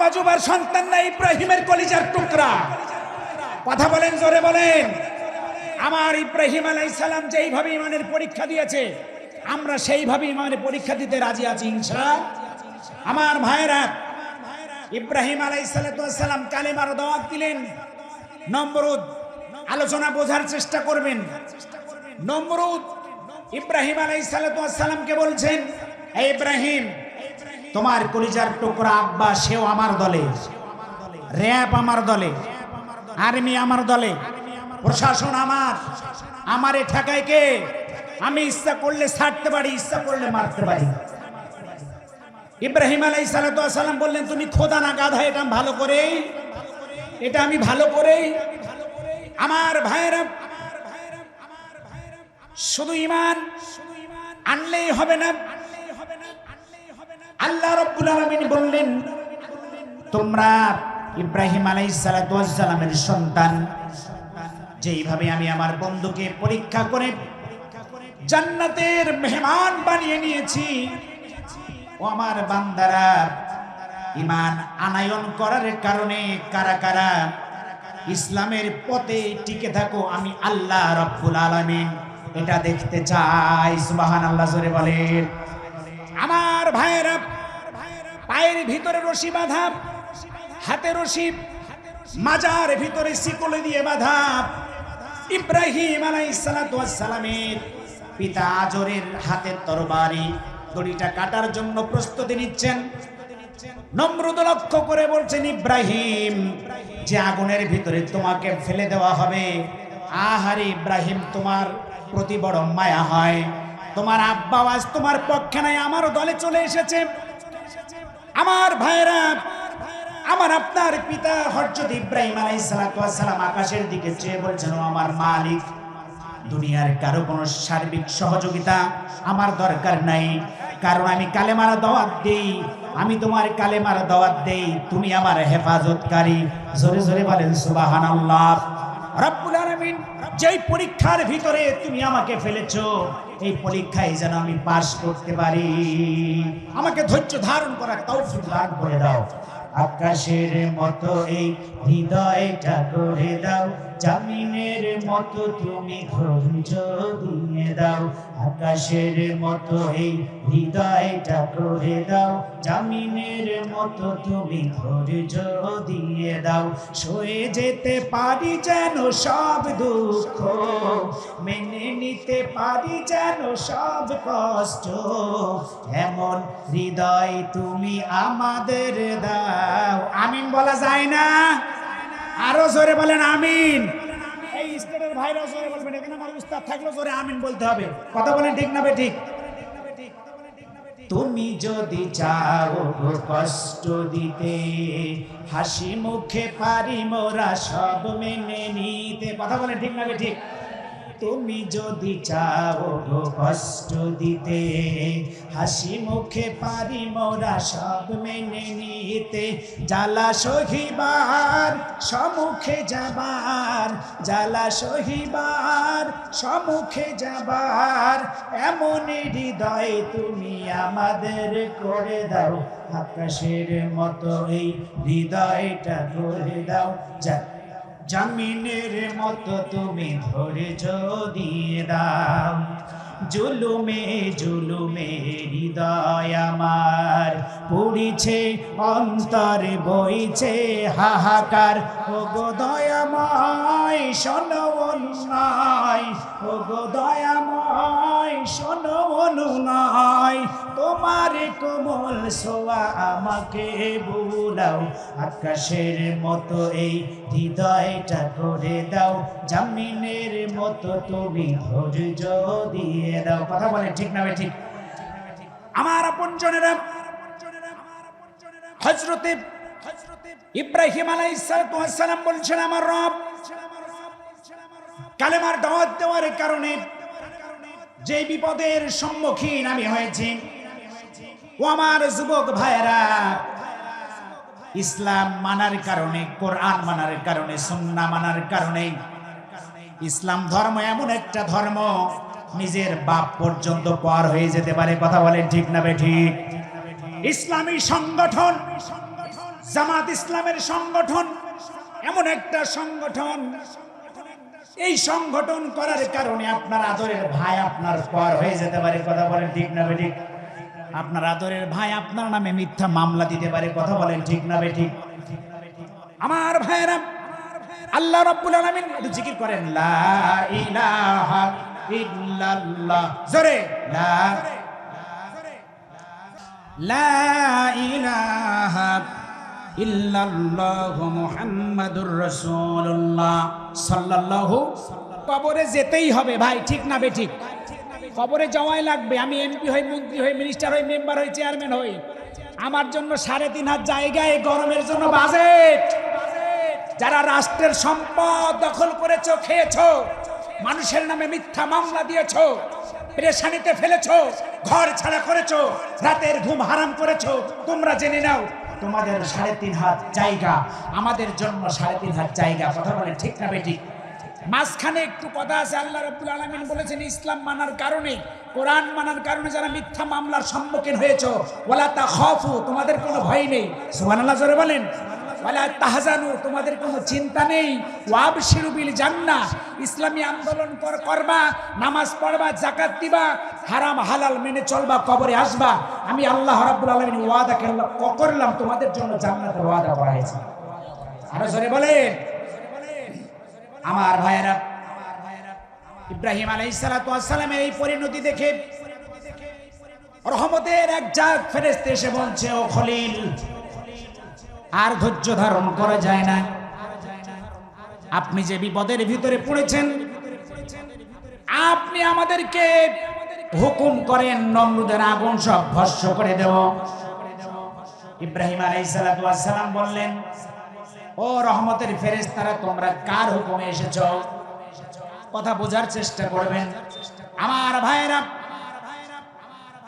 বাজুবার সন্তান না ইব্রাহিমের কলিজার টুকরা। কথা বলেন, জোরে বলেন। আমার ইব্রাহিম সালাম যেইভাবে ইমানের পরীক্ষা দিয়েছে, আমরা সেইভাবে ইমানের পরীক্ষা দিতে রাজি আছি ইনশা আমার ভাইরা ইব্রাহিম আলাইহিস সালাম কালেমার দাওয়াত দিলেন। নম্বরুদ আলোচনা বোঝার চেষ্টা করবেন। নম্বরুদ ইব্রাহিম আলাইহিস সালামকে বলছেন, "হে ইব্রাহিম তোমার কলিজার টুকরা আব্বা, সেও আমার দলে। র্যাব আমার দলে। আর্মি আমার দলে। প্রশাসন আমার। আমারে ঠেকায় কে? আমি ইচ্ছা করলে ছাড়তে পারি, ইচ্ছা করলে মারতে পারি। ইব্রাহিম আলাই সালাম বললেন, তুমি খোদা না গাধা, এটা ভালো করেই, এটা আমি ভালো করেই। আমার ভাইয়েরা, শুধু ইমান আনলেই হবে না। আল্লাহ রব্বুল আলামিন বললেন, তোমরা ইব্রাহিম আলাইহিস সালামের সন্তান, যেইভাবে আমি আমার বন্ধুকে পরীক্ষা করে জান্নাতের মেহমান বানিয়ে নিয়েছি, ও আমার বান্দারা ইমান আনায়ন করার কারণে কারা কারা ইসলামের পথে টিকে থাকো, আমি আল্লাহ রব্বুল আলামিন এটা দেখতে চাই। সুবাহান আল্লাহ জোরে বলেন। ভাইয়েরা পায়ের ভিতরে রশি বাঁধা, হাতে রশি, মাজার ভিতরে শিকলে দিয়ে বাঁধা। ইব্রাহিম আলাইসালামের পিতা আজরের হাতের তরবারি দড়িটা কাটার জন্য প্রস্তুতি নিচ্ছেন। নম্রত লক্ষ্য করে বলছেন, ইব্রাহিম, যে আগুনের ভিতরে তোমাকে ফেলে দেওয়া হবে, আহারে ইব্রাহিম, তোমার প্রতি বড় মায়া হয়। তোমার আব্বা আজ তোমার পক্ষে নাই আমার দলে চলে এসেছে। আমার ভাইরা আমার আপনার পিতা হরজত ইব্রাহিম আলাইহিস সালাম আকাশের দিকে চেয়ে বলছেন আমার মালিক, দুনিয়ার কারও কোনো সার্বিক সহযোগিতা আমার দরকার নাই। কারণ আমি কালেমার দাওয়াত দেই, আমি তোমার কালেমার দাওয়াত দেই, তুমি আমার হেফাজতকারী। জোরে জোরে বলেন, সুবহানাল্লাহ। রব্বুল আলামিন যেই পরীক্ষার ভিতরে তুমি আমাকে ফেলেছ, এই পরীক্ষায় যেন আমি পাশ করতে পারি। আমাকে ধৈর্য ধারণ করা তৌফিক দান করে দাও। আকাশের মতো এই হৃদয়টা করে দাও। জামিনের মতো তুমি ধৈর্য দিয়ে দাও, আকাশের মতো এই হৃদয়টা করে দাও। জামিনের মতো তুমি ধৈর্য দিয়ে দাও, সয়ে যেতে পারি যেন সব দুঃখ, মেনে নিতে পারি যেন সব কষ্ট। এমন হৃদয় তুমি আমাদের দাও। আমিন বলা যায় না? আরও জোরে বলেন আমিন। এই স্টেটের ভাইরাও জোরে বলবেন এখানে আমার উস্তাদ থাকলেও জোরে আমিন বলতে হবে। কথা বলেন ঠিক না বে ঠিক তুমি যদি চাও কষ্ট দিতে হাসি মুখে পারি মোরা সব মেনে নিতে। কথা বলে ঠিক না ঠিক তুমি যদি চাও কষ্ট দিতে, হাসি মুখে পারি মোরা সব মেনে নিতে। জ্বালা সহিবার, সমুখে যাবার, জ্বালা সহিবার, সমুখে যাবার। এমন হৃদয় তুমি আমাদের করে দাও, আকাশের মতো এই হৃদয়টা করে দাও যা জামিনের মতো তুমি ধরে যদি দাও। জুলুমে জুলুমে হৃদয় আমার পুড়িছে, অন্তরে বইছে, হাহাকার। ও গো দয়াময়, শোনো অনুনয় ও গো দয়াময়, শোনো তোমার কোমল সোয়া আমাকে বুলাও আকাশের মতো এই হৃদয়টা করে দাও। জামিনের মতো তুমি ধৈর্য দিয়ে দাও, কথা বলে ঠিক না ঠিক। আমার আপন জনেরা হজরতে ইব্রাহিম বলছেন, আমার রব কালেমার দাওয়াত দেওয়ার কারণে যে বিপদের সম্মুখীন আমি হয়েছি, ও আমার যুবক ভাইয়েরা, ইসলাম মানার কারণে, কোরআন মানার কারণে সুন্না মানার কারণে, ইসলাম ধর্ম এমন একটা ধর্ম নিজের বাপ পর্যন্ত পার হয়ে যেতে পারে, কথা বলেন ঠিক না ঠিক? ইসলামী সংগঠন, জামাত ইসলামের সংগঠন, এমন একটা সংগঠন, এই সংগঠন করার কারণে আপনার আদরের ভাই আপনার পর হয়ে যেতে পারে, কথা বলেন ঠিক না ঠিক? আপনার আদরের ভাই আপনার নামে মিথ্যা মামলা দিতে পারে, কথা বলেন ঠিক না ঠিক? আমার ভাইয়েরা, আল্লাহ রাব্বুল আলামিন একটু জিকির করেন, লা ইলাহা ইল্লাল্লাহ জোরে। লা লা ইলাহা ইল্লাল্লাহু মুহাম্মাদুর রাসূলুল্লাহ। সাল্লাল্লাহু কবরে যেতেই হবে ভাই ঠিক না বে ঠিক? কবরে যাওয়াই লাগবে। আমি এমপি হই মন্ত্রী হই মিনিস্টার হই মেম্বার হই চেয়ারম্যান হই। আমার জন্য সাড়ে তিন হাজার জায়গায় গরমের জন্য বাজেট। যারা রাষ্ট্রের সম্পদ দখল করেছ খেয়েছো মানুষের নামে মিথ্যা মামলা দিয়েছ, পেরেশানিতে ফেলেছো, ঘর ছাড়া করেছ, রাতের ঘুম হারাম করেছ। তোমরা জেনে নাও, তোমাদের সাড়ে তিন হাত জায়গা, আমাদের জন্য সাড়ে তিন হাত জায়গা, কথা বলে ঠিক না বেটি মাঝখানে একটু কথা আছে, আল্লাহ রাব্বুল আলামিন বলেছেন, ইসলাম মানার কারণে, কোরআন মানার কারণে যারা মিথ্যা মামলার সম্মুখীন হয়েছো, ওয়ালা তাখাফু, তোমাদের কোনো ভয় নেই। সুবহানাল্লাহ, জোরে বলেন। ওয়ালা তাহজানু, তোমাদের কোনো চিন্তা নেই। ওয়াবশিরু বিল জান্নাহ, ইসলামী আন্দোলন কর, করবা, নামাজ পড়বা, যাকাত দিবা, হারাম হালাল মেনে চলবা, কবরে আসবা। আমি আল্লাহ রাব্বুল আলামিন ওয়াদা করলাম তোমাদের জন্য জান্নাতের ওয়াদা করা হয়েছে। আরও জোরে বলেন। আমার ভাইয়েরা, ইব্রাহিম আলাইসালামের এই পরিণতি দেখে রহমতের এক জাগ ফেরেস্তে এসে বলছে, ও খলিল আর ধৈর্য ধারণ করা যায় না। আপনি যে বিপদের ভিতরে পড়েছেন, আপনি আমাদেরকে হুকুম করেন, নমরুদের আগুন সব ভস্য করে দেব। ইব্রাহিম আলাইসালাম বললেন, ও রহমতের ফেরেশতারা, তোমরা কার হুকুমে এসেছ? কথা বোঝার চেষ্টা করবেন। আমার ভাইরা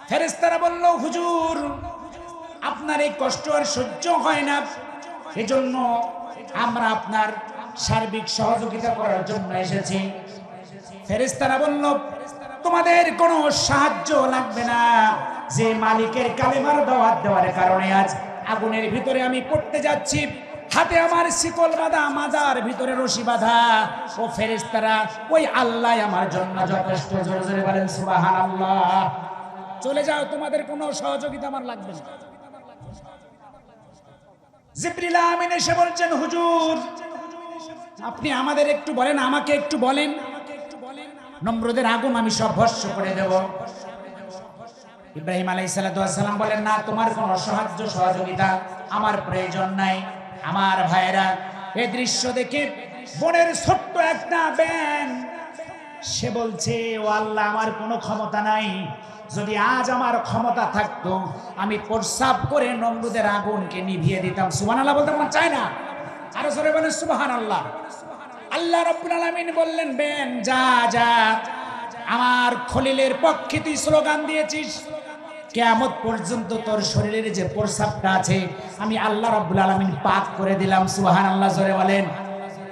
ফেরেশতারা বলল, হুজুর আপনার এই কষ্ট আর সহ্য হয় না। এজন্য আমরা আপনার সার্বিক সহযোগিতা করার জন্য এসেছি। ফেরেশতারা বলল, তোমাদের কোনো সাহায্য লাগবে না। যে মালিকের কালেমার দাওয়াত দেওয়ার কারণে আজ আগুনের ভিতরে আমি পড়তে যাচ্ছি। হাতে আমার শিকল বাঁধা মাজার ভিতরে রশি বাঁধা। ও ফেরেশতারা, ওই আল্লাহ আমার জন্য যথেষ্ট। জোরে জোরে বলেন, সুবহানাল্লাহ। চলে যাও, তোমাদের কোনো সহযোগিতা আমার লাগবে না। বলছেন, হুজুর, আপনি আমাদের একটু বলেন, আমাকে একটু বলেন। নম্রদের আগুন আমি সব ভস্য করে দেব। ইব্রাহিম আলাই সালাম বলেন, না, তোমার কোনো সাহায্য সহযোগিতা আমার প্রয়োজন নাই। আমার ভাইয়েরা, এ দৃশ্য দেখে বনের ছোট্ট একটা ব্যাং সে বলছে, ও আল্লাহ, আমার কোনো ক্ষমতা নাই। যদি আজ আমার ক্ষমতা থাকতো, আমি প্রসাব করে নমরুদের আগুনকে নিভিয়ে দিতাম। সুবান আল্লাহ বলতে আমার চায় না? আরও সরে বলে সুবাহান আল্লাহ আল্লাহ রব্বুল আলামিন বললেন, বেন, যা যা। আমার খলিলের পক্ষে তুই স্লোগান দিয়েছিস। কেয়ামত পর্যন্ত তোর শরীরের যে প্রসাবটা আছে, আমি আল্লাহ রব্বুল আলামিন পাক করে দিলাম। সুবহান আল্লাহ জোরে বলেন।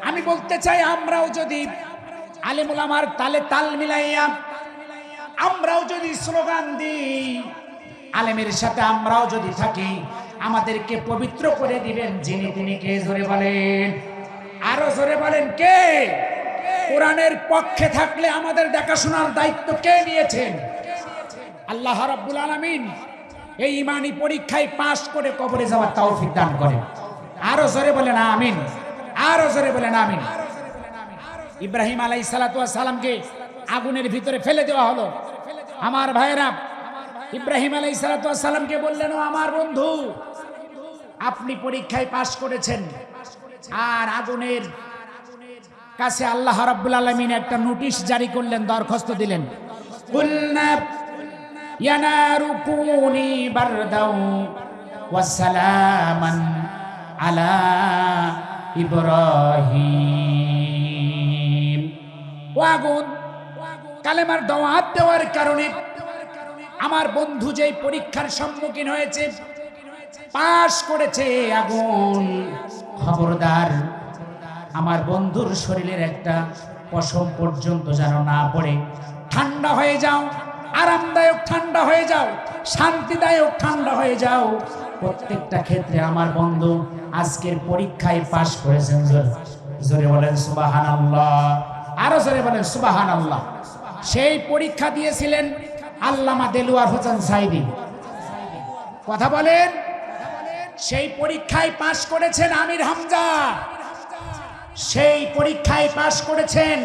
আমি বলতে চাই, আমরাও যদি আলিমুল আমার তালে তাল মিলাইয়া, আমরাও যদি স্লোগান দিই, আলেমের সাথে আমরাও যদি থাকি, আমাদেরকে পবিত্র করে দিবেন যিনি তিনি কে? জোরে বলেন। আরও জোরে বলেন, কে? কোরআনের পক্ষে থাকলে আমাদের দেখাশোনার দায়িত্ব কে নিয়েছেন? আল্লাহ রাব্বুল আলামিন এই ইমানি পরীক্ষায় পাশ করে কবরে যাওয়ার তৌফিক দান করে আরও জোরে বলেন, আমিন। আরও জোরে বলেন, আমিন। ইব্রাহিম আলাই সালামকে আগুনের ভিতরে ফেলে দেওয়া হলো। আমার ভাইয়েরা, ইব্রাহিম আলাই সালামকে বললেন আমার বন্ধু, আপনি পরীক্ষায় পাশ করেছেন। আর আগুনের কাছে আল্লাহ রাব্বুল আলামিন একটা নোটিশ জারি করলেন, দরখাস্ত দিলেন। আলা ইব্রাহিম। ও আগুন কালেমার দাওয়াত দেওয়ার কারণে আমার বন্ধু যেই পরীক্ষার সম্মুখীন হয়েছে, পাশ করেছে আগুন। খবরদার, আমার বন্ধুর শরীরের একটা পশম পর্যন্ত যেন না পড়ে। ঠান্ডা হয়ে যাও, আরামদায়ক ঠান্ডা হয়ে যাও, শান্তিদায়ক ঠান্ডা হয়ে যাও। প্রত্যেকটা ক্ষেত্রে আমার বন্ধু আজকের পরীক্ষায় পাশ করেছেন, জোরে- বলেন আল্লাহ আরও জোরে বলেন সুবাহান আল্লাহ সেই পরীক্ষা দিয়েছিলেন আল্লামা দেলুয়ার হোসেন সাইদি কথা বলেন? সেই পরীক্ষায় পাশ করেছেন আমির হামজা। সেই পরীক্ষায় পাশ করেছেন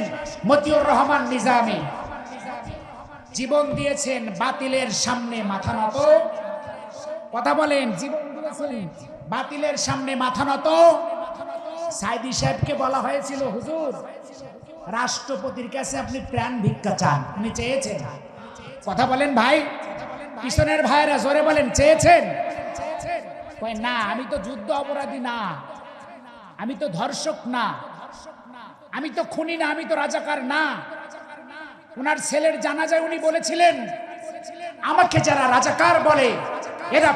মতিউর রহমান নিজামী। জীবন দিয়েছেন বাতিলের সামনে মাথা নত। কথা বলেন? জীবন বাতিলের সামনে মাথা নত। সাইদি সাহেবকে বলা হয়েছিল, হুজুর রাষ্ট্রপতির কাছে আপনি প্রাণ ভিক্ষা চান। উনি চেয়েছেন? কথা বলেন ভাই। পিছনের ভাইরা জোরে বলেন, চেয়েছেন? না, আমি তো যুদ্ধ অপরাধী না। আমি তো ধর্ষক না। আমি তো খুনি না, আমি তো রাজাকার না। ওনার ছেলের জানাজায় উনি বলেছিলেন, আমাকে যারা রাজাকার বলে, এরা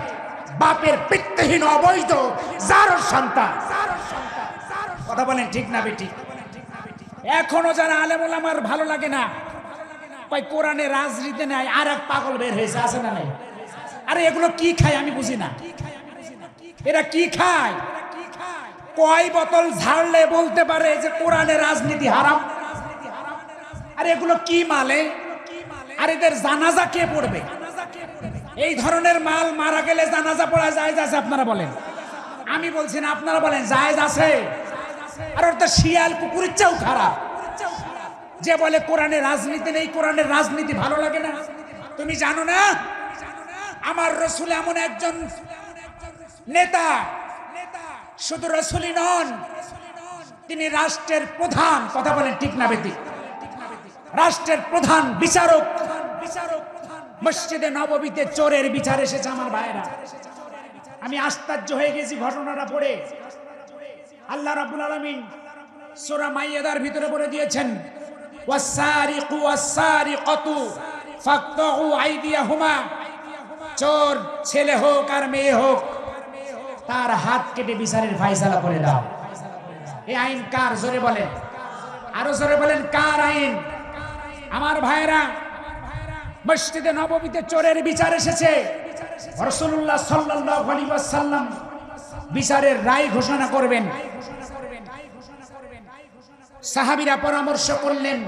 বাপের পিত্তহীন অবৈধ যার সন্তান। কথা বলেন, ঠিক না বেটি এখনও যারা আলেমুল আমার ভালো লাগে না, কয় কোরআনে রাজনীতি নাই আর এক পাগল বের হয়েছে, আছে না নাই? আরে এগুলো কি খায় আমি বুঝি না। এরা কি খায়? কয় বোতল ঝাড়লে বলতে পারে যে কোরআনে রাজনীতি হারাম। আরে এগুলো কি মালে? আর এদের জানাজা কে পড়বে? এই ধরনের মাল মারা গেলে জানাজা পড়া যায় আছে, আপনারা বলেন। আমি বলছি না, আপনারা বলেন, জায়েজ আছে। আর তো শিয়াল কুকুরের চেয়েও খারাপ। যে বলে, কোরআনে রাজনীতি নেই কোরআনের রাজনীতি ভালো লাগে না। তুমি জানো না, আমার রসুল এমন একজন নেতা, শুধু রসুলই নন, তিনি রাষ্ট্রের প্রধান, কথা বলেন ঠিক না বেটি। রাষ্ট্রের প্রধান বিচারক, মসজিদে নববীতে চোরের বিচার এসেছে আমার ভাইরা আমি আশ্চর্য হয়ে গেছি ঘটনাটা পড়ে। আল্লাহ রাব্বুল আলামিন সূরা মাইয়াদার ভিতরে বলে দিয়েছেন ওয়াসারিকু ওয়াসারিকাতু ফাকতাউ আইদিয়াহুমা। চোর ছেলে হোক আর মেয়ে হোক, তার হাত কেটে বিচারের ফয়সালা করে দাও। এই আইন কার? জোরে বলেন। আরও জোরে বলেন, কার আইন? আমার ভাইরা মসজিদে নববীতে চোরের বিচার এসেছে। রসুল্লাহ সাল্লাল্লাহু আলাইহি ওয়াসাল্লাম বিচারের রায় ঘোষণা করবেন। সাহাবিরা পরামর্শ করলেন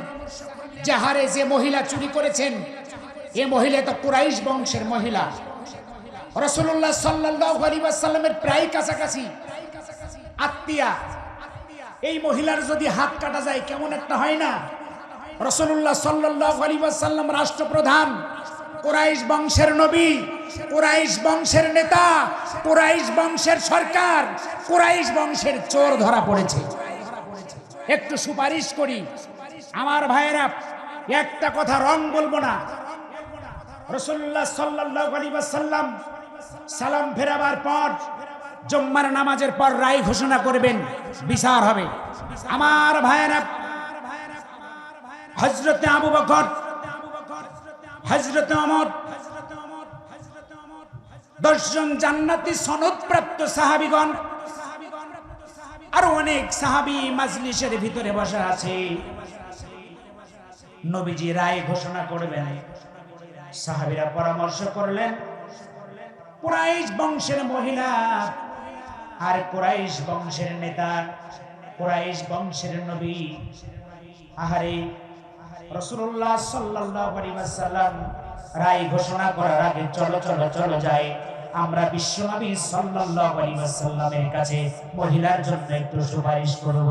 যাহারে যে মহিলা চুরি করেছেন, এ মহিলা তো কুরাইশ বংশের মহিলা। রসুল্লাহ ওয়াসাল্লামের প্রায় কাছাকাছি আত্মীয়া। এই মহিলার যদি হাত কাটা যায়, কেমন একটা হয় না? রসুল্লাহ সাল্লাহ আলিবাসাল্লাম রাষ্ট্রপ্রধান, কোরাইশ বংশের নবী। কোরাইশ বংশের নেতা, কোরাইশ বংশের সরকার, কোরাইশ বংশের চোর ধরা পড়েছে। একটু সুপারিশ করি। আমার ভাইয়েরা, একটা কথা রং বলব না। রসুল্লাহ সাল্লাহ আলিবাসাল্লাম সালাম ফেরাবার পর, জম্মার নামাজের পর রায় ঘোষণা করবেন, বিচার হবে। আমার ভাইয়েরা হজরতে আবু বকর হজরতে অমর দশজন জান্নাতি সনদপ্রাপ্ত সাহাবিগণ আরও অনেক সাহাবি মাজলিসের ভিতরে বসা আছে। নবীজি রায় ঘোষণা করবেন। সাহাবিরা পরামর্শ করলেন, কুরাইশ বংশের মহিলা আর কুরাইশ বংশের নেতা, কুরাইশ বংশের নবী। আহারে রসুল্লাহ ওয়াসাল্লাম রায় ঘোষণা করার আগে চলো চলো চলো যাই। আমরা বিশ্বনবী সাল্লাল্লাহু আলাইহি ওয়াসাল্লামের কাছে মহিলার জন্য একটু সুপারিশ করব।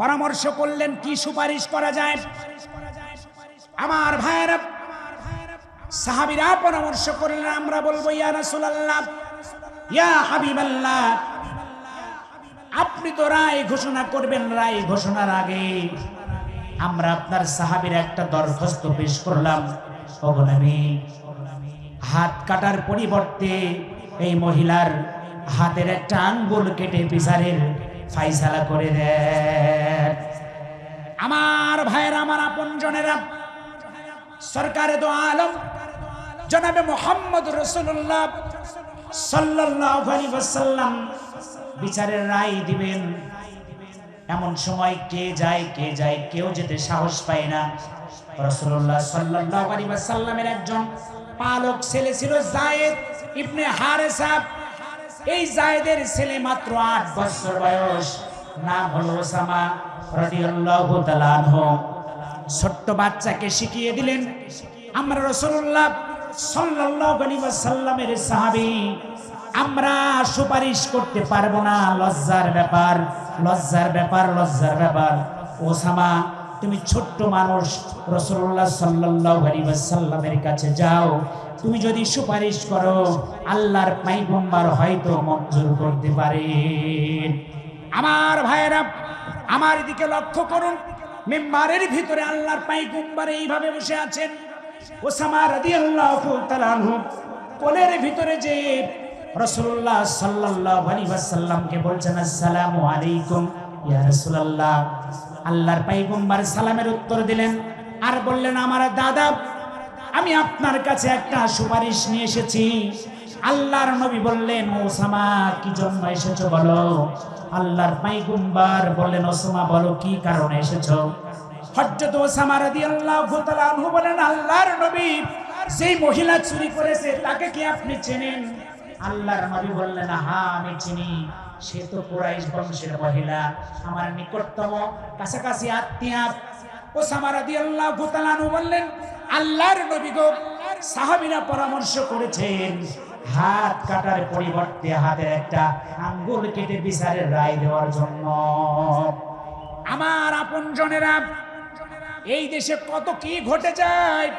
পরামর্শ করলেন, কি সুপারিশ করা যায়? আমার ভাইয়েরা, সাহাবীরা পরামর্শ করলেন, আমরা বলব, ইয়া রাসূলুল্লাহ, ইয়া হাবিবাল্লাহ, আপনি তো রায় ঘোষণা করবেন, রায় ঘোষণার আগে আমরা আপনার সাহাবীর একটা দরখাস্ত পেশ করলাম। অগনবী হাত কাটার পরিবর্তে এই মহিলার হাতের একটা আঙ্গুল কেটে বিচারের ফাইসালা করে দেন। আমার ভাইয়ের, আমার আপন জনেরা, সরকারে তো আলম, জনাবে মোহাম্মদ রসুল্লাহ ওয়াসাল্লাম বিচারের রায় দিবেন। এমন সময় কে যায় কে যায়, কেউ যেতে সাহস পায় না। রাসূলুল্লাহ সাল্লাল্লাহু আলাইহি ওয়াসাল্লামের একজন পালক ছেলে ছিল জায়েদ ইবনে হারেসা। এই জায়েদের ছেলে মাত্র আট বছর বয়স। নাম হলো ওসামা রাদিয়াল্লাহু তাআলা আনহু। ছোট্ট বাচ্চাকে শিখিয়ে দিলেন, আমরা রসুল্লাহ সাল্লাল্লাহু আলাইহি ওয়াসাল্লামের সাহাবী। আমরা সুপারিশ করতে পারব না। লজ্জার ব্যাপার লজ্জার ব্যাপার লজ্জার ব্যাপার। ওসামা তুমি ছোট্ট মানুষ রসুল্লাহ সাল্লাল্লাহু আলাইহি কাছে যাও। তুমি যদি সুপারিশ করো, আল্লাহর পাইগম্বার হয়তো মঞ্জুর করতে পারেন আমার ভাইয়েরা, আমার দিকে লক্ষ্য করুন। মেম্বারের ভিতরে আল্লাহর পাইগম্বার এইভাবে বসে আছেন। ওসামা আনহু কোলের ভিতরে যে রাসূলুল্লাহ সাল্লাল্লাহু আলাইহি ওয়াসাল্লামকে বলছেন, আসসালামু আলাইকুম ইয়া রাসূলুল্লাহ। আল্লাহর পাইগম্বার সালামের উত্তর দিলেন, আর বললেন, আমার দাদা, আমি আপনার কাছে একটা সুপারিশ নিয়ে এসেছি। আল্লাহর নবী বললেন ওসামা কি জন্য এসেছ বলো? আল্লাহর পাইগম্বার বললেন, ওসামা, বলো কি কারণে এসেছ? হযরত ওসামা রাদিয়াল্লাহু তাআলা আনহু বলেন, আল্লাহর নবী, যেই মহিলা চুরি করেছে, তাকে কি আপনি চেনেন? আল্লাহর নবী বললেন হ্যাঁ আমি চিনি। সে তো কুরাইশ বংশের মহিলা। আমার নিকটতম কাছাকাছি আত্মীয়া ওসামা রাদিয়াল্লাহু তাআলা বললেন, আল্লাহর নবী গো, সাহাবীরা পরামর্শ করেছেন, হাত কাটার পরিবর্তে হাতের একটা আঙ্গুল কেটে বিচারের রায় দেওয়ার জন্য। আমার আপনজনেরা এই দেশে কত কি ঘটে যায়?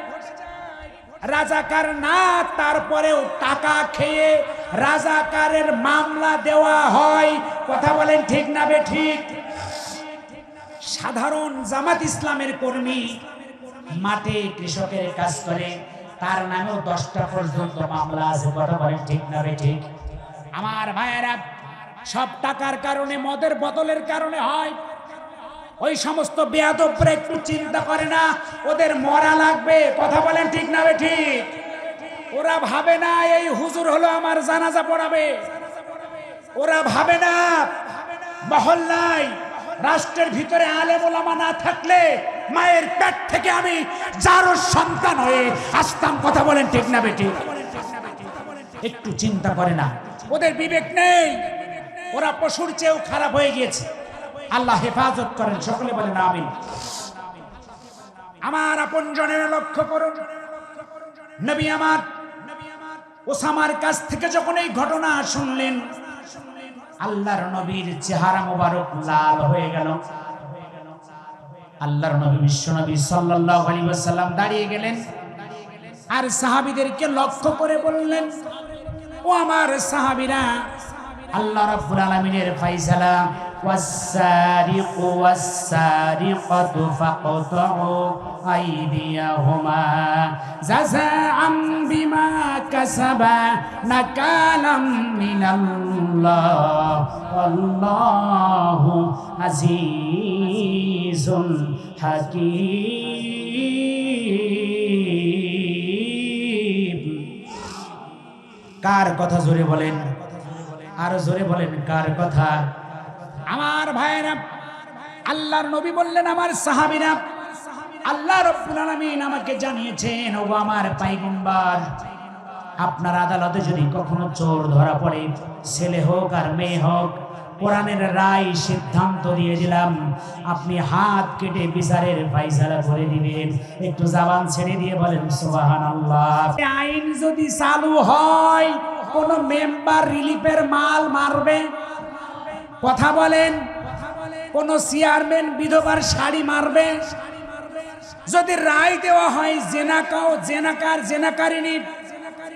রাজাকার না, তারপরেও টাকা খেয়ে রাজাকারের মামলা দেওয়া হয়। কথা বলেন ঠিক না বে ঠিক? সাধারণ জামাত ইসলামের কর্মী মাঠে কৃষকের কাজ করে, তার নামেও দশটা পর্যন্ত মামলা আছে, কথা বলেন ঠিক না বে ঠিক? আমার ভাইয়েরা, সব টাকার কারণে, মদের বোতলের কারণে হয়। ওই সমস্ত বেয়াদবরা একটু চিন্তা করে না, ওদের মরা লাগবে, কথা বলেন ঠিক না ঠিক? ওরা ভাবে না এই হুজুর হলো আমার জানাজা পড়াবে। ওরা ভাবে না মহল্লায় রাষ্ট্রের ভিতরে আলে ওলামা না থাকলে মায়ের পেট থেকে আমি যারও সন্তান হয়ে আসতাম, কথা বলেন ঠিক না বেটি একটু চিন্তা করে না। ওদের বিবেক নেই। ওরা পশুর চেয়েও খারাপ হয়ে গিয়েছে। আল্লাহ হেফাজত করেন, সকলে বলেন আমিন। আমার আপন জনের লক্ষ্য করুন। নবী আমার, ওসামার কাছ থেকে যখন এই ঘটনা শুনলেন, আল্লাহর নবীর চেহারা মোবারক লাল হয়ে গেল। আল্লাহর নবী বিশ্ব নবী সাল্লাল্লাহু আলাইহি ওয়াসাল্লাম দাঁড়িয়ে গেলেন আর সাহাবীদেরকে লক্ষ্য করে বললেন, ও আমার সাহাবীরা, আল্লাহ রাব্বুল আলামিনের ফয়সালা والسارق والسارقة فاقطعوا أيديهما جزاء بما كسبا نكالا من الله والله عزيز حكيم কার কথা জোরে বলেন আর জোরে বলেন কার কথা আমার ভাইয়েরা, আল্লাহর নবী বললেন, আমার সাহাবীরা, আল্লাহ রব্বুল আলামিন আমাকে জানিয়েছেন ও আমার পাইগম্বার, আপনার আদালতে যদি কখনো চোর ধরা পড়ে, ছেলে হোক আর মেয়ে হোক, কোরআনের রায় সিদ্ধান্ত দিয়ে দিলাম। আপনি হাত কেটে বিচারের ফাইসালা করে দিবেন। একটু জাবান ছেড়ে দিয়ে বলেন সুবাহান আইন যদি চালু হয়, কোন মেম্বার রিলিফের মাল মারবে কথা বলেন, কোন চেয়ারম্যান, বিধবার শাড়ি মারবে যদি রায় দেওয়া হয়, জেনাকাও, জেনাকার জেনাকারিনী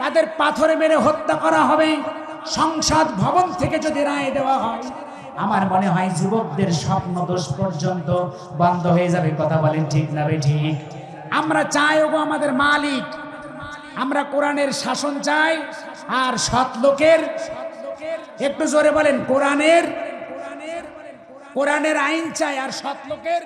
তাদের পাথরে মেরে হত্যা করা হবে। সংসদ ভবন থেকে যদি রায় দেওয়া হয়, আমার মনে হয় যুবকদের স্বপ্ন দোষ পর্যন্ত বন্ধ হয়ে যাবে। কথা বলেন ঠিক না ঠিক? আমরা চাই ওগো আমাদের মালিক। আমরা কোরআনের শাসন চাই, আর সৎ লোকের। একটু জোরে বলেন, কোরআনের কোরআনের আইন চাই আর সৎ লোকের